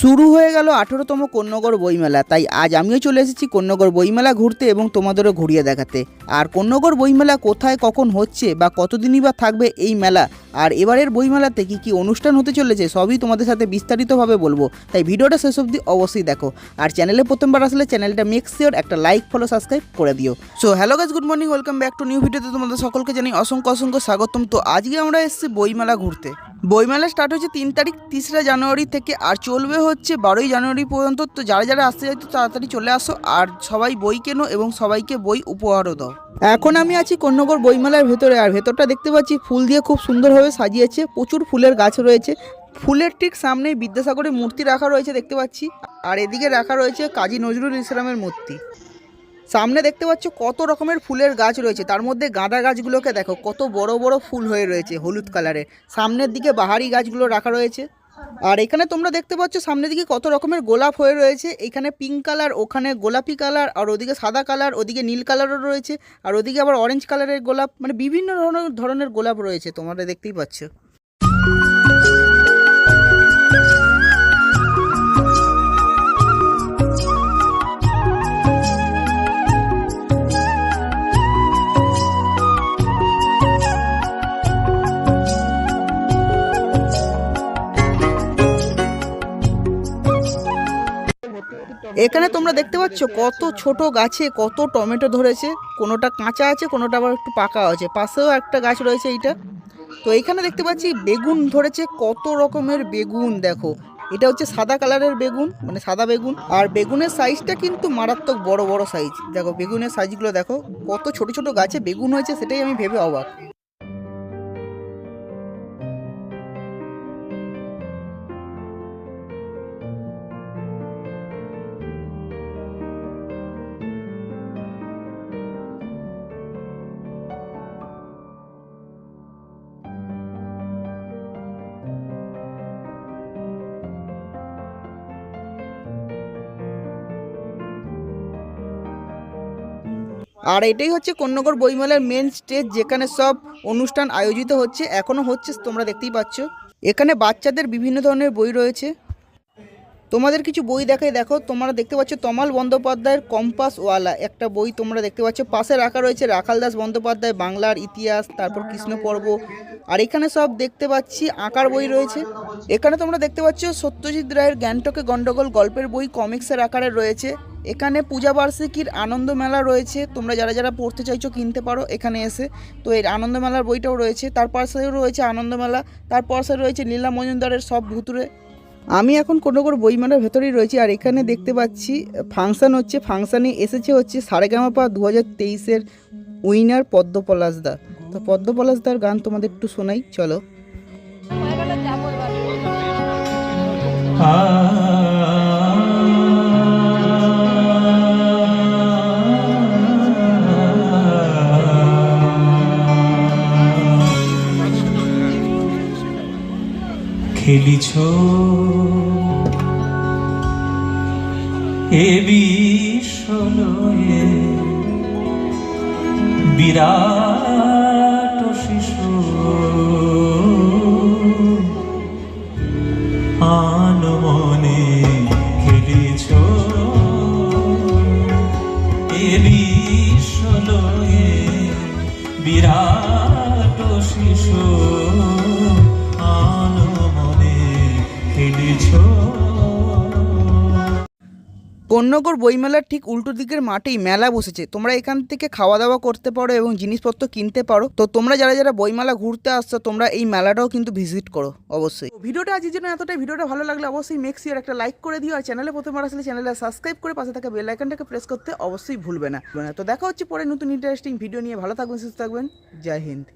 শুরু হয়ে গেল আঠেরোতম কন্যগর বইমেলা। তাই আজ আমিও চলে এসেছি কন্যগর বইমেলা ঘুরতে এবং তোমাদেরও ঘুরিয়ে দেখাতে। আর কন্যগর বইমেলা কোথায়, কখন হচ্ছে বা কতদিনই বা থাকবে এই মেলা, আর এবারের বইমেলাতে কি কি অনুষ্ঠান হতে চলেছে সবই তোমাদের সাথে বিস্তারিতভাবে বলব। তাই ভিডিওটা শেষ অবধি অবশ্যই দেখো। আর চ্যানেলে প্রথমবার আসলে চ্যানেলটা মেক শিওর একটা লাইক ফলো সাবস্ক্রাইব করে দিও। So hello guys good morning welcome back to new ভিডিওতে তোমাদের সকলকে জানি অসংখ্য অসংখ্য স্বাগতম। তো আজকে আমরা এসেছি বইমেলা ঘুরতে। বইমেলা স্টার্ট হচ্ছে তিন তারিখ তিসরা জানুয়ারি থেকে, আর চলবে হচ্ছে বারোই জানুয়ারি পর্যন্ত। তো যারা যারা আসতে চাই তো তাড়াতাড়ি চলে আসো, আর সবাই বই কেনো এবং সবাইকে বই উপহারও দাও। এখন আমি আছি কন্যগর বইমেলার ভেতরে, আর ভেতরটা দেখতে পাচ্ছি ফুল দিয়ে খুব সুন্দরভাবে সাজিয়েছে, প্রচুর ফুলের গাছ রয়েছে। ফুলের ঠিক সামনেই বিদ্যাসাগরের মূর্তি রাখা রয়েছে, দেখতে পাচ্ছি। আর এদিকে রাখা রয়েছে কাজী নজরুল ইসলামের মূর্তি। সামনে দেখতে পাচ্ছ কত রকমের ফুলের গাছ রয়েছে। তার মধ্যে গাঁদা গাছগুলোকে দেখো, কত বড় বড় ফুল হয়ে রয়েছে হলুদ কালারের সামনের দিকে বাহারি গাছগুলো রাখা রয়েছে। আর এখানে তোমরা দেখতে পাচ্ছ সামনের দিকে কত রকমের গোলাপ হয়ে রয়েছে। এখানে পিঙ্ক কালার, ওখানে গোলাপি কালার, আর ওদিকে সাদা কালার, ওদিকে নীল কালারও রয়েছে। আর ওদিকে আবার অরেঞ্জ কালারের গোলাপ মানে বিভিন্ন ধরনের ধরনের গোলাপ রয়েছে, তোমরা দেখতেই পাচ্ছ। এখানে তোমরা দেখতে পাচ্ছ কত ছোট গাছে কত টমেটো ধরেছে। কোনোটা কাঁচা আছে, কোনোটা আবার একটু পাকা আছে। পাশেও একটা গাছ রয়েছে এইটা। তো এখানে দেখতে পাচ্ছি বেগুন ধরেছে, কত রকমের বেগুন দেখো। এটা হচ্ছে সাদা কালারের বেগুন মানে সাদা বেগুন। আর বেগুনের সাইজটা কিন্তু মারাত্মক বড় বড় সাইজ দেখো, বেগুনের সাইজগুলো দেখো। কত ছোট ছোট গাছে বেগুন হয়েছে, সেটাই আমি ভেবে অবাক। আর এটাই হচ্ছে কন্যগর বইমেলার মেন স্টেজ যেখানে সব অনুষ্ঠান আয়োজিত হচ্ছে এখনও হচ্ছে, তোমরা দেখতেই পাচ্ছ। এখানে বাচ্চাদের বিভিন্ন ধরনের বই রয়েছে। তোমাদের কিছু বই দেখাই, দেখো, তোমরা দেখতে পাচ্ছ তমাল বন্দ্যোপাধ্যায়ের কম্পাস ওয়ালা। একটা বই তোমরা দেখতে পাচ্ছ, পাশে রাখা রয়েছে রাখাল দাস বন্দ্যোপাধ্যায়, বাংলার ইতিহাস, তারপর কৃষ্ণ পর্ব। আর এখানে সব দেখতে পাচ্ছি আঁকার বই রয়েছে। এখানে তোমরা দেখতে পাচ্ছ সত্যজিৎ রায়ের গ্যাংটকে গন্ডগোল গল্পের বই কমিক্সের আকারে রয়েছে। এখানে পূজা বার্ষিকীর আনন্দ মেলা রয়েছে। তোমরা যারা যারা পড়তে চাইছো কিনতে পারো এখানে এসে। তো এর আনন্দ মেলার বইটাও রয়েছে। তার পাশেও রয়েছে আনন্দ মেলা। তার পাশে রয়েছে লীলা মজুমদারের সব ভুতুরে। আমি এখন কোনো কোনো বইমেলার ভেতরেই রয়েছি আর এখানে দেখতে পাচ্ছি ফাংশান হচ্ছে। ফাংশানে এসেছে হচ্ছে সারেগামাপা দু হাজার তেইশের উইনার পদ্ম পলাশদা তো পদ্ম পলাশদার গান তোমাদের একটু শোনাই চলো। খেলিছ। এ বিশ্বলয়ে বিরাট শিশু। আনমনে খেলিছ। এ বিশ্বলয়ে বিরাট শিশু। কন্যগর বইমেলার ঠিক উল্টো দিকের মাঠেই মেলা বসেছে। তোমরা এখান থেকে খাওয়া দাওয়া করতে পারো এবং জিনিসপত্র কিনতে পারো। তো তোমরা যারা যারা বইমেলা ঘুরতে আসছো, তোমরা এই মেলাটাও কিন্তু ভিজিট করো, অবশ্যই। ভিডিওটা আজকের জন্য এতটাই। ভিডিওটা ভালো লাগলে অবশ্যই মেক শিওর একটা লাইক করে দিও। আর চ্যানেলে প্রথমবার আসলে চ্যানেলে সাবস্ক্রাইব করে পাশে থাকা বেল আইকনটাকে প্রেস করতে অবশ্যই ভুলবে না। তো দেখা হচ্ছে পরে নতুন ইন্টারেস্টিং ভিডিও নিয়ে। ভালো থাকবেন, সুস্থ থাকবেন। জয় হিন্দ।